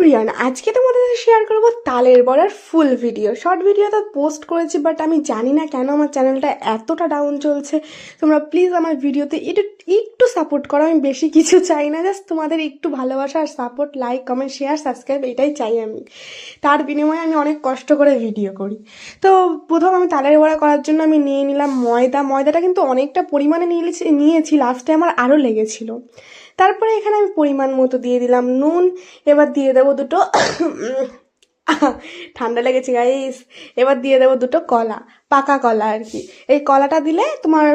Everyone আজকে তোমাদের share করব তালের বড়ার ফুল ভিডিও শর্ট ভিডিও তো পোস্ট করেছি বাট আমি জানি না কেন আমার চ্যানেলটা এতটা ডাউন চলছে। তোমরা প্লিজ আমার ভিডিওতে একটু একটু সাপোর্ট করো, আমি বেশি কিছু চাই না। জাস্ট তোমাদের একটু ভালোবাসা আর support like comment share subscribe এটাই চাই আমি। তার বিনিময়ে আমি অনেক কষ্ট করে ভিডিও করি। তো প্রথম আমি তালের বড়া করার জন্য আমি নিয়ে নিলাম ময়দা। ময়দাটা কিন্তু অনেকটা পরিমাণে নিয়েছি নিয়েছি লাস্টে আমার আরও লেগেছিল। তারপরে এখানে আমি পরিমাণ মতো দিয়ে দিলাম নুন। এবার দিয়ে দেবো দুটো ঠান্ডা লেগেছে গাইস এবার দিয়ে দেবো দুটো কলা, পাকা কলা আর কি। এই কলাটা দিলে তোমার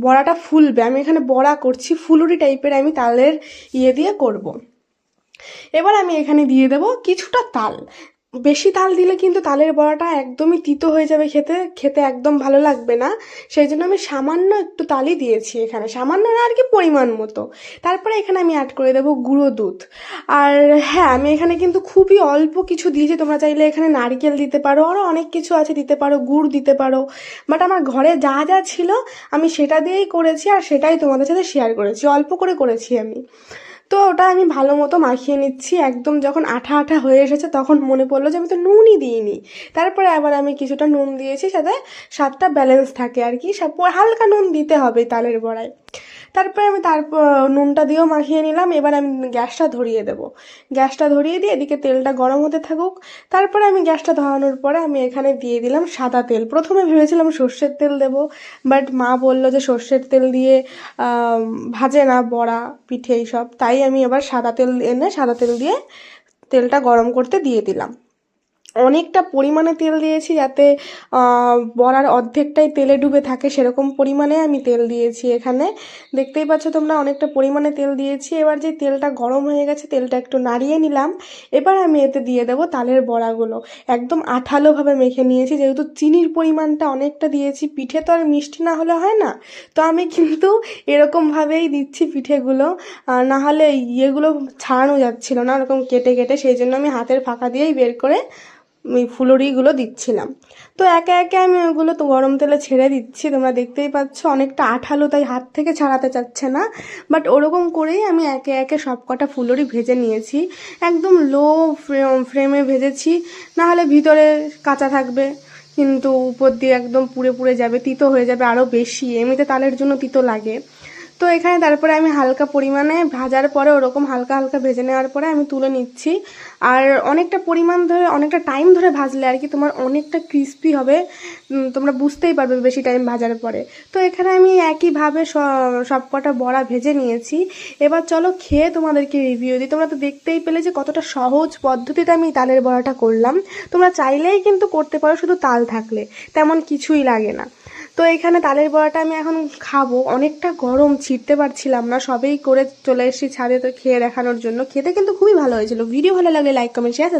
বড়াটা ফুলবে। আমি এখানে বড়া করছি, ফুলুরি টাইপের আমি তালের ইয়ে দিয়ে করব। এবার আমি এখানে দিয়ে দেব কিছুটা তাল। বেশি তাল দিলে কিন্তু তালের বড়াটা একদমই তিতো হয়ে যাবে খেতে খেতে একদম ভালো লাগবে না। সেই জন্য আমি সামান্য একটু তালই দিয়েছি এখানে। সামান্য না, আর কি পরিমাণ মতো। তারপরে এখানে আমি অ্যাড করে দেবো গুঁড়ো দুধ। আর হ্যাঁ আমি এখানে কিন্তু খুবই অল্প কিছু দিয়েছি। তোমরা চাইলে এখানে নারকেল দিতে পারো আরও অনেক কিছু আছে দিতে পারো, গুড় দিতে পারো। বাট আমার ঘরে যা যা ছিল আমি সেটা দিয়েই করেছি, আর সেটাই তোমাদের সাথে শেয়ার করেছি। অল্প করে করেছি আমি। তো ওটা আমি ভালো মতো মাখিয়ে নিচ্ছি। একদম যখন আঠা আঠা হয়ে এসেছে তখন মনে পড়ল যে আমি তো নুনই দিইনি। তারপরে আবার আমি কিছুটা নুন দিয়েছি, সাথে স্বাদটা ব্যালেন্স থাকে আর কি। সব হালকা নুন দিতে হবে তালের বড়ায়। তারপরে আমি তারপর, নুনটা দিয়েও মাখিয়ে নিলাম। এবার আমি গ্যাসটা ধরিয়ে দেবো। গ্যাসটা ধরিয়ে দিয়ে এদিকে তেলটা গরম হতে থাকুক। তারপরে আমি গ্যাসটা ধরানোর পরে আমি এখানে দিয়ে দিলাম সাদা তেল। প্রথমে ভেবেছিলাম সর্ষের তেল দেবো, বাট মা বলল যে সর্ষের তেল দিয়ে ভাজে না, বড়া, পিঠে এইসব। তাই আমি এবার সাদা তেল এনে সাদা তেল দিয়ে তেলটা গরম করতে দিয়ে দিলাম। অনেকটা পরিমাণে তেল দিয়েছি যাতে বড়ার অর্ধেকটাই তেলে ডুবে থাকে, সেরকম পরিমাণে আমি তেল দিয়েছি এখানে। দেখতেই পাচ্ছ তোমরা অনেকটা পরিমাণে তেল দিয়েছি। এবার যে তেলটা গরম হয়ে গেছে, তেলটা একটু নাড়িয়ে নিলাম। এবার আমি এতে দিয়ে দেবো তালের বড়াগুলো। একদম আঠালোভাবে মেখে নিয়েছি, যেহেতু চিনির পরিমাণটা অনেকটা দিয়েছি। পিঠে তো আর মিষ্টি না হলে হয় না। তো আমি কিন্তু এরকমভাবেই দিচ্ছি পিঠেগুলো। না হলে ইয়েগুলো ছাড়ানো যাচ্ছিল না, ওরকম কেটে কেটে, সেই জন্য আমি হাতের ফাঁকা দিয়েই বের করে ওই ফুলুরিগুলো দিচ্ছিলাম। তো একে একে আমি ওগুলো তো গরম তেলে ছেড়ে দিচ্ছি, তোমরা দেখতেই পাচ্ছ। অনেকটা আঠালো তাই হাত থেকে ছাড়াতে চাচ্ছে না। বাট ওরকম করেই আমি একে একে সব কটা ফুলুরি ভেজে নিয়েছি। একদম লো ফ্রেমে ভেজেছি। নাহলে ভিতরে কাঁচা থাকবে, কিন্তু উপর দিয়ে একদম পুড়ে পুড়ে যাবে, তিতো হয়ে যাবে আরও বেশি। এমনিতে তালের জন্য তিতো লাগে। তো এখানে তারপরে আমি হালকা পরিমাণে ভাজার পরে ওরকম হালকা হালকা ভেজে নেওয়ার পরে আমি তুলে নিচ্ছি। আর অনেকটা পরিমাণ ধরে, অনেকটা টাইম ধরে ভাজলে আর কি তোমার অনেকটা ক্রিস্পি হবে। তোমরা বুঝতেই পারবে বেশি টাইম ভাজার পরে। তো এখানে আমি একইভাবে স- সবকটা বড়া ভেজে নিয়েছি। এবার চলো খেয়ে তোমাদেরকে রিভিউ দিই। তোমরা তো দেখতেই পেলে যে কতটা সহজ পদ্ধতিতে আমি তালের বড়াটা করলাম। তোমরা চাইলেই কিন্তু করতে পারো শুধু তাল থাকলে, তেমন কিছুই লাগে না। তো এখানে তালের বড়াটা আমি এখন খাব। অনেকটা গরম ছিটতে পারছিলাম না। সবেই করে চলে এসেছি ছাদে তো খেয়ে দেখানোর জন্য। খেতে কিন্তু খুবই ভালো হয়েছিল। ভিডিও ভালো লাগলে লাইক কমেন্ট শেয়ার